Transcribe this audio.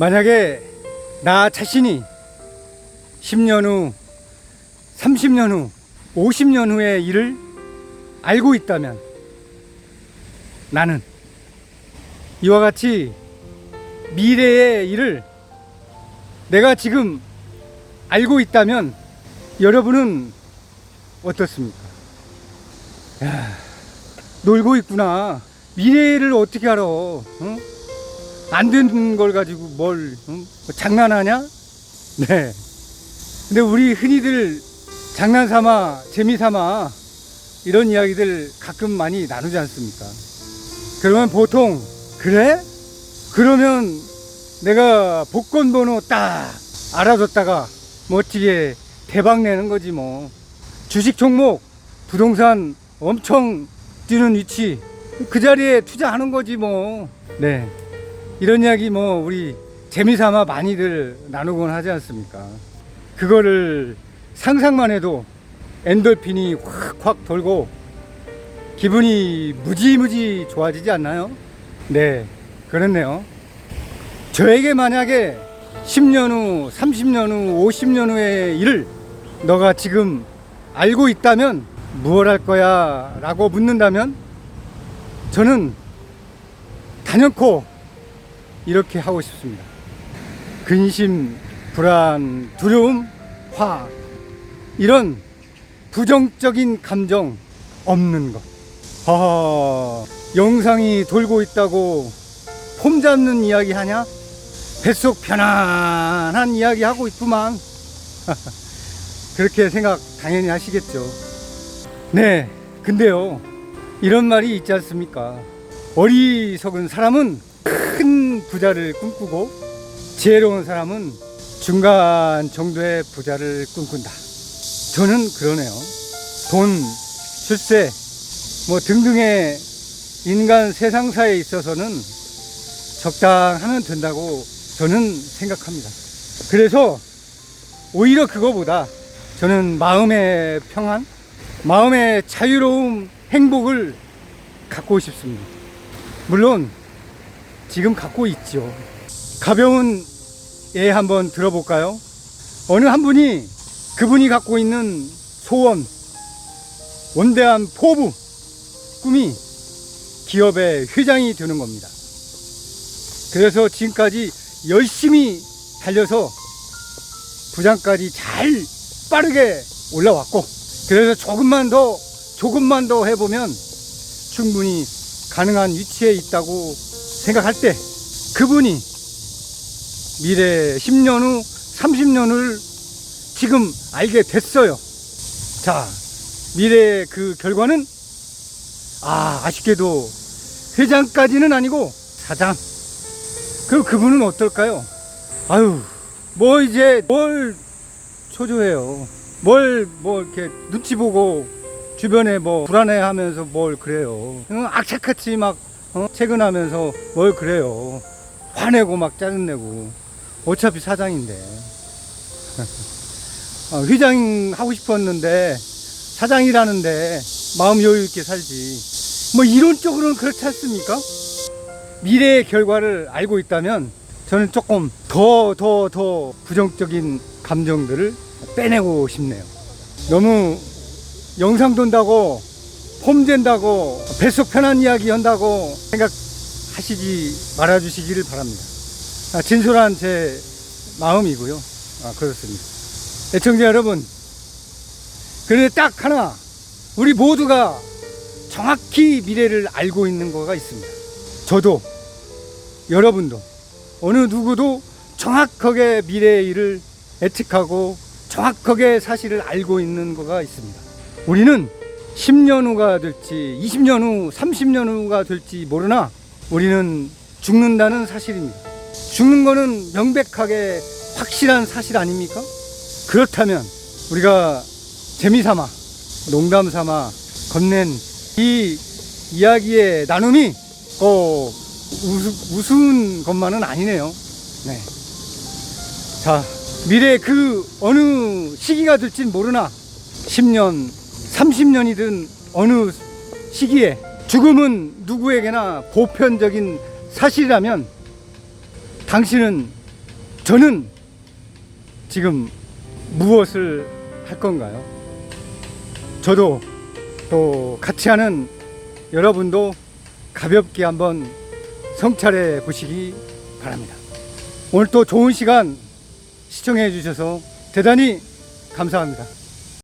만약에 나 자신이 10년 후, 30년 후, 50년 후의 일을 알고 있다면 나는 이와 같이 미래의 일을 내가 지금 알고 있다면 여러분은 어떻습니까? 야, 놀고 있구나. 미래를 어떻게 알아? 응? 안 되는 걸 가지고 뭘 응? 뭐 장난하냐? 네. 근데 우리 흔히들 장난 삼아 재미 삼아 이런 이야기들 가끔 많이 나누지 않습니까? 그러면 보통 그래? 그러면 내가 복권 번호 딱 알아뒀다가 멋지게 대박 내는 거지 뭐 주식 종목 부동산 엄청 뛰는 위치 그 자리에 투자하는 거지 뭐 네. 이런 이야기 뭐 우리 재미삼아 많이들 나누곤 하지 않습니까? 그거를 상상만 해도 엔돌핀이 확확 돌고 기분이 무지무지 좋아지지 않나요? 네, 그렇네요. 저에게 만약에 10년 후, 30년 후, 50년 후의 일을 너가 지금 알고 있다면 무엇 할 거야? 라고 묻는다면 저는 단연코 이렇게 하고 싶습니다. 근심, 불안, 두려움, 화 이런 부정적인 감정 없는 것. 아, 영상이 돌고 있다고 폼 잡는 이야기 하냐? 뱃속 편안한 이야기 하고 있구만. 그렇게 생각 당연히 하시겠죠. 네, 근데요, 이런 말이 있지 않습니까? 어리석은 사람은 큰 부자를 꿈꾸고 지혜로운 사람은 중간 정도의 부자를 꿈꾼다. 저는 그러네요. 돈, 출세, 뭐 등등의 인간 세상사에 있어서는 적당하면 된다고 저는 생각합니다. 그래서 오히려 그거보다 저는 마음의 평안, 마음의 자유로움, 행복을 갖고 싶습니다. 물론 지금 갖고 있죠. 가벼운 예 한번 들어볼까요? 어느 한 분이 그분이 갖고 있는 소원, 원대한 포부, 꿈이 기업의 회장이 되는 겁니다. 그래서 지금까지 열심히 달려서 부장까지 잘 빠르게 올라왔고, 그래서 조금만 더, 조금만 더 해보면 충분히 가능한 위치에 있다고 생각할 때 그분이 미래 10년 후, 30년을 지금 알게 됐어요. 자, 미래의 그 결과는 아, 아쉽게도 회장까지는 아니고 사장. 그럼 그분은 어떨까요? 아유, 뭐 이제 뭘 초조해요. 뭘 뭐 이렇게 눈치 보고 주변에 뭐 불안해 하면서 뭘 그래요. 응, 악착같이 막 어? 퇴근하면서 뭘 그래요. 화내고 막 짜증내고 어차피 사장인데 어, 회장 하고 싶었는데 사장이라는데 마음 여유 있게 살지. 뭐 이론적으로는 그렇지 않습니까? 미래의 결과를 알고 있다면 저는 조금 더 더 더 부정적인 감정들을 빼내고 싶네요. 너무 영상 돈다고 폼 된다고 뱃속 편한 이야기 한다고 생각하시지 말아주시기를 바랍니다. 아, 진솔한 제 마음이고요. 아, 그렇습니다. 애청자 여러분, 그런데 딱 하나, 우리 모두가 정확히 미래를 알고 있는 거가 있습니다. 저도, 여러분도, 어느 누구도 정확하게 미래의 일을 예측하고 정확하게 사실을 알고 있는 거가 있습니다. 우리는 10년 후가 될지, 20년 후, 30년 후가 될지 모르나 우리는 죽는다는 사실입니다. 죽는 거는 명백하게 확실한 사실 아닙니까? 그렇다면 우리가 재미삼아, 농담삼아 건넨 이 이야기의 나눔이 꼭 우스, 우스운 것만은 아니네요. 네. 자, 미래 그 어느 시기가 될진 모르나 10년, 30년이든 어느 시기에 죽음은 누구에게나 보편적인 사실이라면 당신은 저는 지금 무엇을 할 건가요? 저도 또 같이 하는 여러분도 가볍게 한번 성찰해 보시기 바랍니다. 오늘 또 좋은 시간 시청해 주셔서 대단히 감사합니다.